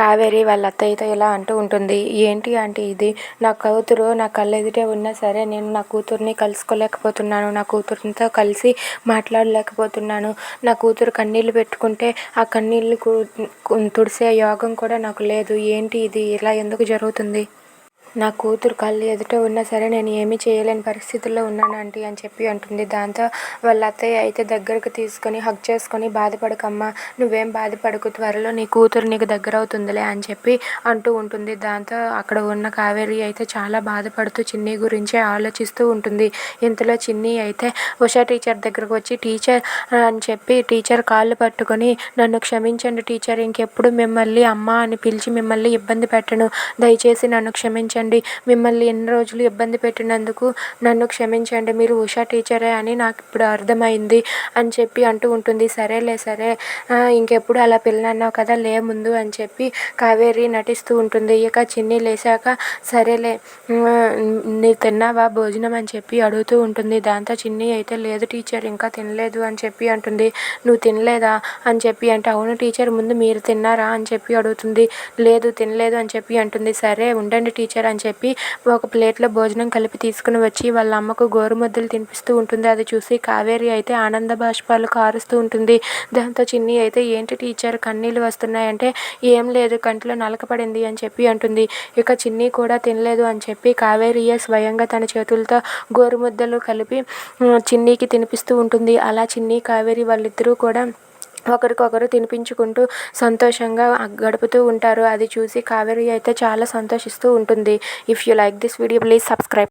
కావేరి వాళ్ళ అత్తయ్యతో ఇలా అంటూ ఉంటుంది. ఏంటి ఆంటీ ఇది? నా కూతురు నా కళ్ళెదుటే ఉన్నా సరే నేను నా కూతుర్ని కలుసుకోలేకపోతున్నాను. నా కూతురుతో కలిసి మాట్లాడలేకపోతున్నాను. నా కూతురు కన్నీళ్ళు పెట్టుకుంటే ఆ కన్నీళ్ళు తుడిసే యోగం కూడా నాకు లేదు. ఏంటి ఇది? ఇలా ఎందుకు జరుగుతుంది? నా కూతురు కళ్ళు ఎదుట ఉన్నా సరే నేను ఏమీ చేయలేని పరిస్థితుల్లో ఉన్నాను ఆంటీ అని చెప్పి అంటుంది. దాంతో వాళ్ళ అత్తయ్య అయితే దగ్గరకు తీసుకొని హక్ చేసుకొని బాధపడకమ్మా నువ్వేం బాధపడకు త్వరలో నీ కూతురు నీకు దగ్గర అవుతుందిలే అని చెప్పి అంటూ ఉంటుంది. దాంతో అక్కడ ఉన్న కావేరి అయితే చాలా బాధపడుతూ చిన్ని గురించే ఆలోచిస్తూ ఉంటుంది. ఇంతలో చిన్ని అయితే ఉషా టీచర్ దగ్గరకు వచ్చి టీచర్ అని చెప్పి టీచర్ కాళ్ళు పట్టుకొని నన్ను క్షమించండి టీచర్ ఇంకెప్పుడు మిమ్మల్ని అమ్మ అని పిలిచి మిమ్మల్ని ఇబ్బంది పెట్టను. దయచేసి నన్ను క్షమించండి. క్షమించండి. మిమ్మల్ని ఎన్ని రోజులు ఇబ్బంది పెట్టినందుకు నన్ను క్షమించండి. మీరు ఉషా టీచరే అని నాకు ఇప్పుడు అర్థమైంది అని చెప్పి అంటూ ఉంటుంది. సరేలే సరే. ఇంకెప్పుడు అలా పిల్లనన్నావు కదా లే ముందు అని చెప్పి కావేరి నటిస్తూ ఉంటుంది. ఇక చిన్ని లేచాక సరేలే నీ తిన్నావా భోజనం అని చెప్పి అడుగుతూ ఉంటుంది. దాంతో చిన్ని అయితే లేదు టీచర్ ఇంకా తినలేదు అని చెప్పి అంటుంది. నువ్వు తినలేదా? అని చెప్పి అంటే అవును టీచర్ ముందు మీరు తిన్నారా? అని చెప్పి అడుగుతుంది. లేదు తినలేదు అని చెప్పి అంటుంది. సరే ఉండండి టీచర్ అని చెప్పి ఒక ప్లేట్లో భోజనం కలిపి తీసుకుని వచ్చి వాళ్ళ అమ్మకు గోరుముద్దలు తినిపిస్తూ ఉంటుంది. అది చూసి కావేరి అయితే ఆనంద బాష్పాలు కారుస్తూ ఉంటుంది. దాంతో చిన్ని అయితే ఏంటి టీచర్ కన్నీళ్ళు వస్తున్నాయంటే? ఏం లేదు కంట్లో నలకపడింది అని చెప్పి అంటుంది. ఇక చిన్ని కూడా తినలేదు అని చెప్పి కావేరియే స్వయంగా తన చేతులతో గోరుముద్దలు కలిపి చిన్నీకి తినిపిస్తూ ఉంటుంది. అలా చిన్ని కావేరి వాళ్ళిద్దరూ కూడా ఒకరికొకరు తినిపించుకుంటూ సంతోషంగా గడుపుతూ ఉంటారు. అది చూసి కావేరి అయితే చాలా సంతోషిస్తూ ఉంటుంది. If you like this video please subscribe